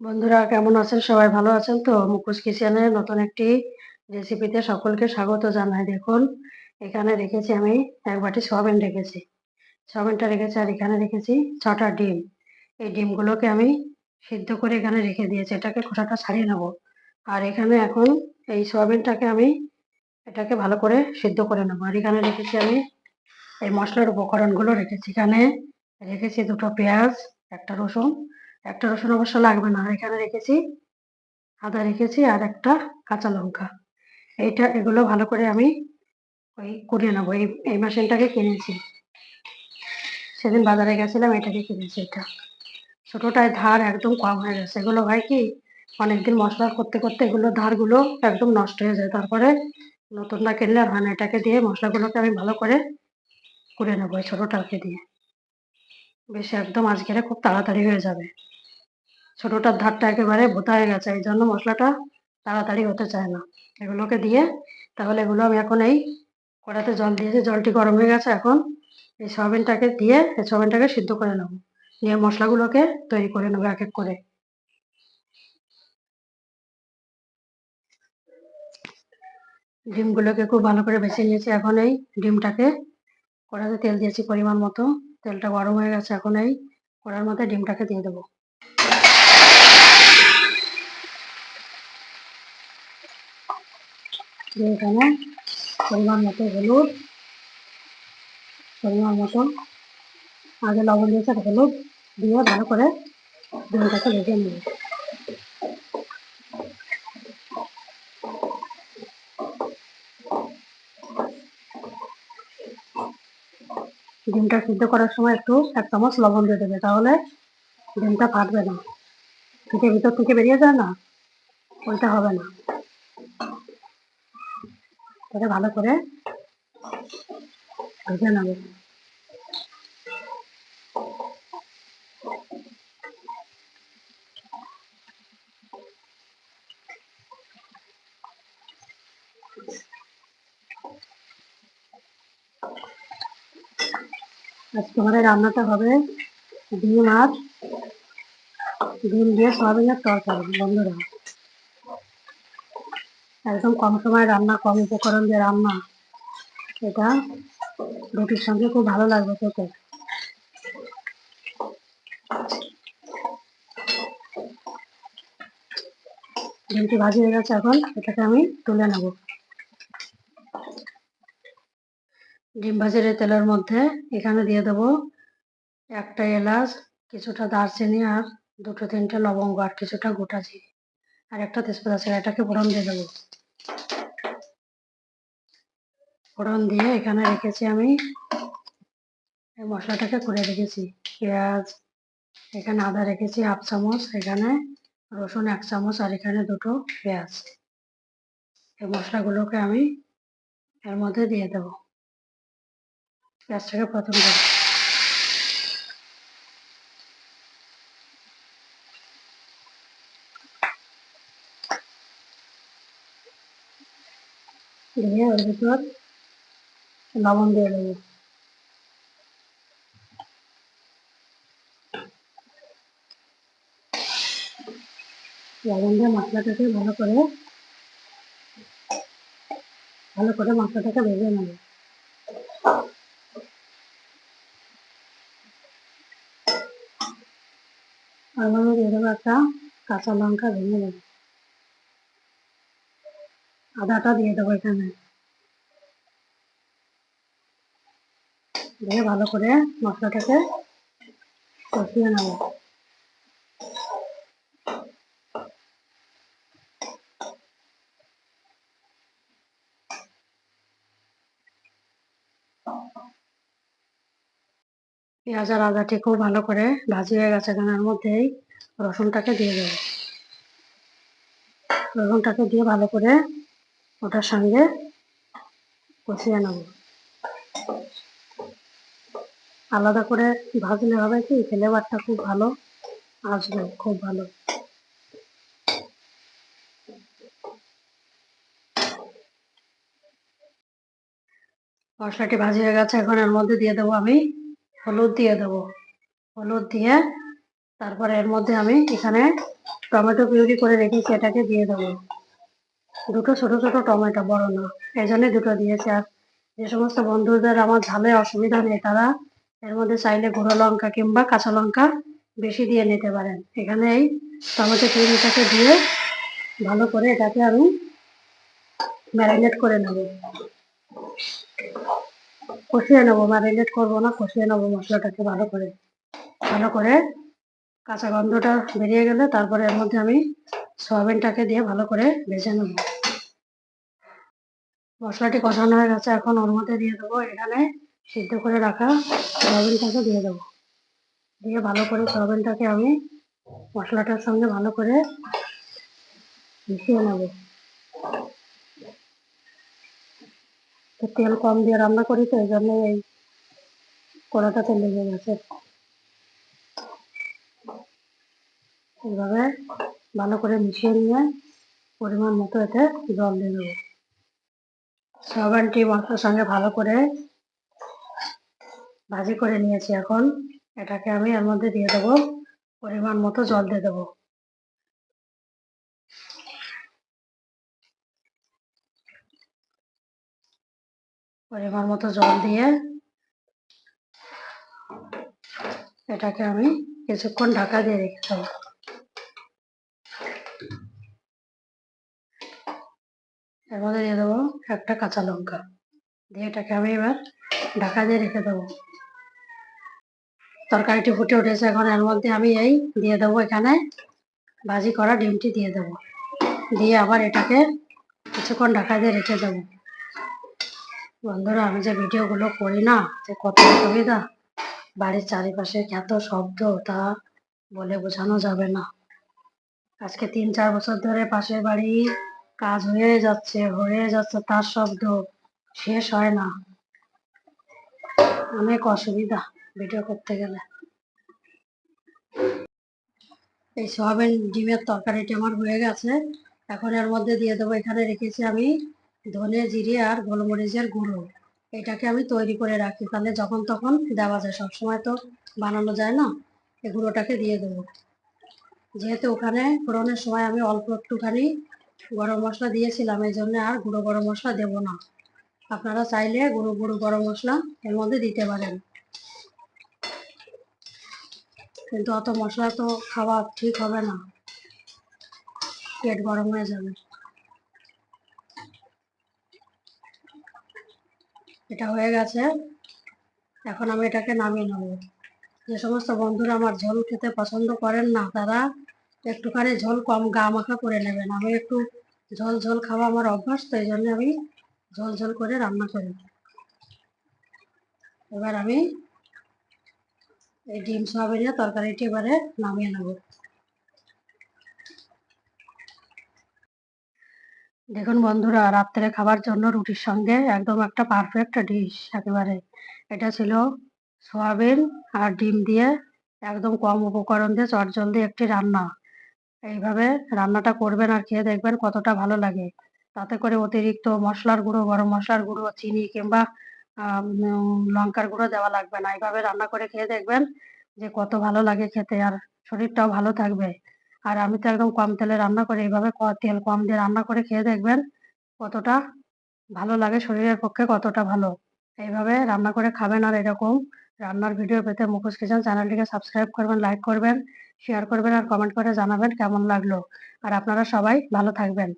বন্ধুরা, কেমন আছেন? সবাই ভালো আছেন তো? মুখোশ কিচেনের নতুন একটি রেসিপিতে সকলকে স্বাগত জানাই। দেখুন, এখানে রেখেছি আমি এক বাটি সয়াবিন রেখেছি। সয়াবিনটা রেখেছি আর এখানে রেখেছি ছটা ডিম। এই ডিমগুলোকে আমি সিদ্ধ করে এখানে রেখে দিয়েছি। এটাকে খোসাটা ছাড়িয়ে নেব। আর এখানে এখন এই সয়াবিনটাকে আমি এটাকে ভালো করে সিদ্ধ করে নেব। আর এখানে রেখেছি আমি এই মশলার উপকরণগুলো রেখেছি। এখানে রেখেছি দুটো পেঁয়াজ, একটা রসুন একটা রসুন অবশ্য লাগবে না, এখানে রেখেছি আদা রেখেছি আর একটা কাঁচা লঙ্কা। এইটা, এগুলো ভালো করে আমি ওই করিয়ে নেব, এই এই মেশিনটাকে কিনেছি। সেদিন বাজারে গেছিলাম, এটাকে কিনেছি এটা। ছোটোটায় ধার একদম কম হয়ে গেছে। এগুলো হয় কি, অনেকদিন মশলা করতে করতে এগুলো ধারগুলো একদম নষ্ট হয়ে যায়। তারপরে নতুনটা কিনলে আর হয় না, এটাকে দিয়ে মশলাগুলোকে আমি ভালো করে করে নেব, এই ছোটোটাকে দিয়ে। বেশ একদম আজকের খুব তাড়াতাড়ি হয়ে যাবে। ছোটোটার ধারটা একেবারে ভোতা হয়ে গেছে এই জন্য মশলাটা তাড়াতাড়ি হতে চায় না। এগুলোকে দিয়ে তাহলে এগুলো আমি এখন এই কড়াতে জল দিয়েছি জলটি গরম হয়ে গেছে এখন, এই সয়াবিনটাকে দিয়ে এই সয়াবিনটাকে সিদ্ধ করে নেব। নিয়ে মশলাগুলোকে তৈরি করে নেব এক এক করে। ডিমগুলোকে খুব ভালো করে বেছে নিয়েছি এখন এই ডিমটাকে। কড়াতে তেল দিয়েছি পরিমাণ মতো, তেলটা গরম হয়ে গেছে এখন এই কড়ার মধ্যে ডিমটাকে দিয়ে দেবো। দিয়ে এখানে পরিমাণ মতো হলুদ, পরিমাণ মতো আগে লবণ দিয়েছে হলুদ দিয়ে ভালো করে ডিমটাকে ভেজে নেব। ডিমটা সিদ্ধ করার সময় একটু এক চামচ লবণ দিয়ে দেবে, তাহলে ডিমটা ফাটবে না। থেকে ভিতর থেকে বেরিয়ে যায় না ওইটা হবে না। তাহলে ভালো করে ভেজে নেব। আজকে আমাদের রান্নাটা হবে ডিম আর ডিম দিয়ে সয়াবিনের তরকারি, বন্ধুরা। একদম কম সময় রান্না, কম উপকরণ দিয়ে রান্না। এটা রুটির সঙ্গে খুব ভালো লাগবে খেতে। ডিমটি ভাজি হয়ে গেছে এখন, এটাকে আমি তুলে নেব। ডিম ভাজির তেলের মধ্যে এখানে দিয়ে দেবো একটা এলাচ, কিছুটা দারচিনি আর দুটো তিনটে লবঙ্গ আর কিছুটা গোটা জিরে। আর একটা তেজপাতা ছেড়ে এটাকে ফোড়ন দিয়ে দেবো। ফোড়ন দিয়ে এখানে রেখেছি আমি মশলাটাকে করে রেখেছি। পেঁয়াজ, এখানে আদা রেখেছি হাফ চামচ, এখানে রসুন এক চামচ আর এখানে দুটো পেঁয়াজ। এই মশলাগুলোকে আমি এর মধ্যে দিয়ে দেব। পেঁয়াজটাকে প্রথম দেবো। দিয়ে ওর ভিতর লবণ দিয়ে দেবো। লবণ দিয়ে মশলাটাকে ভালো করে ভালো করে মশলাটাকে ভেজে নেব। আর দেবো একটা কাঁচা লঙ্কা ভেঙে দেবো আদাটা দিয়ে দেবো এখানে। দিয়ে ভালো করে মশলাটাকে কষিয়ে নেব। পেঁয়াজ আর আদাটি খুব ভালো করে ভাজি হয়ে গেছে গানার মধ্যেই রসুনটাকে দিয়ে দেবো। রসুনটাকে দিয়ে ভালো করে ওটার সঙ্গে কষিয়ে নেব। আলাদা করে ভাজলে হবে কি? ফ্লেভারটা খুব ভালো আসবে, খুব ভালো। মশলাটি ভাজি হয়ে গেছে, এখন এর মধ্যে দিয়ে দেবো আমি হলুদ দিয়ে দেবো। হলুদ দিয়ে তারপরে এর মধ্যে আমি এখানে টমেটো পিউরি করে রেখেছি, এটাকে দিয়ে দেবো। দুটো ছোট ছোট টমেটো, বড় না। এই জন্য দুটো দিয়েছি। আর যে সমস্ত বন্ধুদের আমার ঝালে অসুবিধা নেই, তারা এর মধ্যে চাইলে গুঁড়ো লঙ্কা কিংবা কাঁচা লঙ্কা বেশি দিয়ে নিতে পারেন। এখানে এই টমেটো পিউরিটাকে দিয়ে ভালো করে এটাকে আমি ম্যারিনেট করে নেব। কষিয়ে নেব ম্যারিনেট করব না, কষিয়ে নেব মশলাটাকে ভালো করে। ভালো করে কাঁচা গন্ধটা বেরিয়ে গেলে তারপরে এর মধ্যে আমি সয়াবিনটাকে দিয়ে ভালো করে ভেজে নেব। মশলাটি কষানো হয়ে গেছে, এখন ওর মধ্যে দিয়ে দেবো এখানে সিদ্ধ করে রাখা সয়াবিনটাকে দিয়ে দেবো। দিয়ে ভালো করে সয়াবিনটাকে আমি মশলাটার সঙ্গে ভালো করে মিশিয়ে নেব। তো তেল কম দিয়ে রান্না করি তো এই জন্য এই কড়াটাতে লেগে গেছে। এইভাবে ভালো করে মিশিয়ে নিয়ে পরিমাণ মতো এতে জল দিয়ে দেবো। সয়াবিনটি মশলার সঙ্গে ভালো করে ভাজি করে নিয়েছি এখন। এটাকে আমি এর মধ্যে দিয়ে দেবো, পরিমাণ মতো জল দিয়ে দেবো। পরিমাণ মতো জল দিয়ে এটাকে আমি কিছুক্ষণ ঢাকা দিয়ে রেখে দেবো। এর মধ্যে দিয়ে দেবো একটা কাঁচা লঙ্কা। দিয়ে এটাকে আমি এবার ঢাকা দিয়ে রেখে দেবো। তরকারিটি ফুটে উঠেছে এখন, এর মধ্যে আমি এই দিয়ে দেবো এখানে ভাজি করা ডিমটি দিয়ে দেবো। দিয়ে আবার এটাকে কিছুক্ষণ ঢাকা দিয়ে রেখে দেবো। বন্ধুরা, আমি যে ভিডিওগুলো করি না, যে কত অসুবিধা, বাড়ির চারিপাশে এত শব্দ, তা বলে বোঝানো যাবে না। আজকে তিন চার বছর ধরে পাশের বাড়ি কাজ হয়ে যাচ্ছে হয়ে যাচ্ছে, তার শব্দ শেষ হয় না। অনেক অসুবিধা ভিডিও করতে গেলে। এই সয়াবিন ডিমের তরকারিটি আমার হয়ে গেছে। এখন এর মধ্যে দিয়ে দেবো, এখানে রেখেছি আমি ধনে জিরে আর গোলমরিচের গুঁড়ো। এটাকে আমি তৈরি করে রাখি, তাহলে যখন তখন দেওয়া যায়। সবসময় তো বানানো যায় না, এই গুঁড়োটাকে দিয়ে দেবো। যেহেতু ওখানে ফোড়নের সময় আমি অল্প একটুখানি গরম মশলা দিয়েছিলাম, এই জন্য আর গুঁড়ো গরম মশলা দেব না। আপনারা চাইলে গুঁড়ো গুঁড়ো গরম মশলা এর মধ্যে দিতে পারেন। কিন্তু অত মশলা তো খাওয়া ঠিক হবে না। পেট গরম হয়ে যাবে। এটা হয়ে গেছে। এখন আমি এটাকে নামিয়ে নেব। যে সমস্ত বন্ধুরা আমার ঝোল খেতে পছন্দ করেন না, তারা একটুখানি ঝোল কম গা মাখা করে নেবেন আমি একটু ঝোল ঝোল খাওয়া আমার অভ্যাস, তো এই জন্য আমি ঝোল ঝোল করে রান্না করি। এবার আমি এই ডিম সয়াবিনের তরকারিটি এবারে নামিয়ে নেব। দেখুন বন্ধুরা, রাত্রে খাবার জন্য রুটির সঙ্গে একদম একটা পারফেক্ট ডিশ একেবারে। এটা ছিল সয়াবিন আর ডিম দিয়ে একদম কম উপকরণ দিয়ে চটজল দিয়ে একটি রান্না। এইভাবে রান্নাটা করবেন আর খেয়ে দেখবেন কতটা ভালো লাগে। তাতে করে অতিরিক্ত মশলার গুঁড়ো, গরম মশলার গুঁড়ো, চিনি কিংবা লঙ্কার গুঁড়ো দেওয়া লাগবে না। এইভাবে রান্না করে খেয়ে দেখবেন যে কত ভালো লাগে খেতে আর শরীরটাও ভালো থাকবে। আর আমি তো একদম কম তেলে রান্না করি, এইভাবে তেল কম দিয়ে রান্না করে খেয়ে দেখবেন কতটা ভালো লাগে শরীরের পক্ষে কতটা ভালো। এইভাবে রান্না করে খাবেন আর এরকম রান্নার ভিডিও পেতে মুখোশ কিচেন চ্যানেলটিকে সাবস্ক্রাইব করবেন লাইক করবেন শেয়ার করবেন আর কমেন্ট করে জানাবেন কেমন লাগল। আর আপনারা সবাই ভালো থাকবেন।